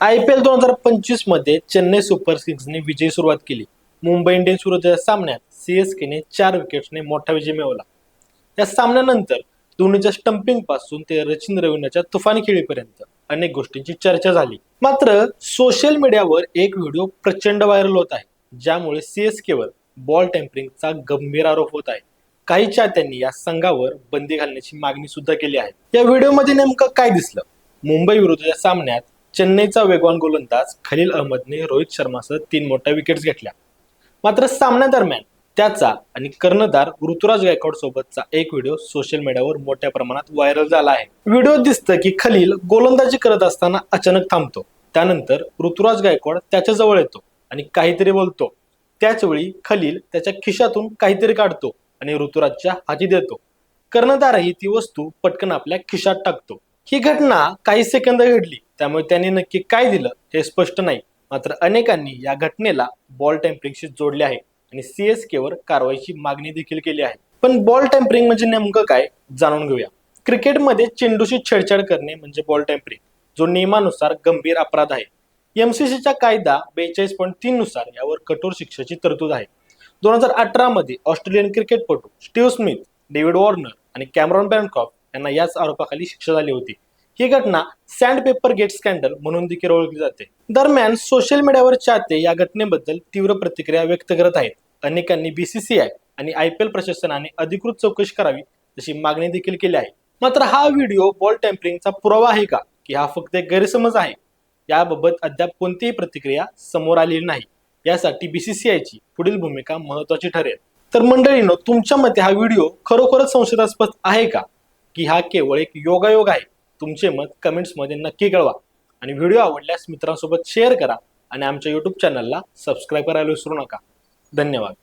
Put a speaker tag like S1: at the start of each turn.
S1: I P L दोन हजार पंचवीसमध्ये Chennai super किंग्सने विजयी सुरुवात केली. मुंबई इंडियन्स विरुद्धच्या सामन्यात सीएसकेने चार विकेट्सने मोठा विजय मिळवला. या सामन्यानंतर धोनीच्या स्टंपिंगपासून ते रचिन रवींद्रच्या तुफानी खेळीपर्यंत अनेक गोष्टींची चर्चा झाली. मात्र सोशल मीडियावर एक व्हिडिओ प्रचंड व्हायरल होत आहे ज्यामुळे सीएसकेवर बॉल टेम्परिंगचा गंभीर आरोप होत आहे. काही चाहत्यांनी या संघावर बंदी घालण्याची मागणी सुद्धा केली आहे. या व्हिडिओमध्ये नेमकं काय दिसलं? मुंबई विरुद्धच्या सामन्यात चेन्नईचा वेगवान गोलंदाज खलील अहमदने रोहित शर्मासह तीन मोठ्या विकेट्स घेतल्या. मात्र सामन्यादरम्यान त्याचा आणि कर्णधार ऋतुराज गायकवाड सोबतचा एक व्हिडिओ सोशल मीडियावर मोठ्या प्रमाणात व्हायरल झाला आहे. व्हिडिओ दिसतं की खलील गोलंदाजी करत असताना अचानक थांबतो. त्यानंतर ऋतुराज गायकवाड त्याच्याजवळ येतो आणि काहीतरी बोलतो. त्याचवेळी खलील त्याच्या खिशातून काहीतरी काढतो आणि ऋतुराजच्या हाती देतो. कर्णधारही ती वस्तू पटकन आपल्या खिशात टाकतो. ही घटना काही सेकंद घडली. त्यामुळे त्यांनी नक्की काय दिलं हे स्पष्ट नाही. मात्र अनेकांनी या घटनेला बॉल टेम्परिंगशी जोडले आहे आणि सीएसके वर कारवाईची मागणी देखील केली आहे. पण बॉल टेम्परिंग म्हणजे नेमकं काय जाणून घेऊया. क्रिकेटमध्ये चेंडूशी छेडछाड करणे म्हणजे बॉल टेम्परिंग जो नियमानुसार गंभीर अपराध आहे. एमसीसीचा कायदा बेचाळीस पॉईंट तीन नुसार यावर कठोर शिक्षेची तरतूद आहे. दोन हजार अठरा मध्ये ऑस्ट्रेलियन क्रिकेटपटू स्टीव्ह स्मिथ डेव्हिड वॉर्नर आणि कॅमरॉन बँकॉक यांना याच आरोपाखाली शिक्षा झाली होती. ही घटना सँड पेपर गेट स्कॅन्डल म्हणून देखील ओळखली जाते. दरम्यान सोशल मीडियावर चाहते या घटनेबद्दल तीव्र प्रतिक्रिया व्यक्त करत आहेत. अनेकांनी बीसीसीआय आणि आय पी एल प्रशासनाने अधिकृत चौकशी करावी अशी मागणी देखील केली आहे. मात्र हा व्हिडिओ बॉल टेम्परिंगचा पुरावा आहे का? की हा फक्त एक गैरसमज आहे? याबाबत अद्याप कोणतीही प्रतिक्रिया समोर आलेली नाही. यासाठी बीसीसीआयची पुढील भूमिका महत्वाची ठरेल. तर मंडळीनं तुमच्या मते हा व्हिडिओ खरोखरच संशयास्पद आहे का? की हा केवळ एक योगायोग आहे? तुमचे मत कमेंट्समध्ये नक्की कळवा. आणि व्हिडिओ आवडल्यास मित्रांसोबत शेअर करा. आणि आमच्या यूट्यूब चॅनलला सबस्क्राईब करायला विसरू नका. धन्यवाद.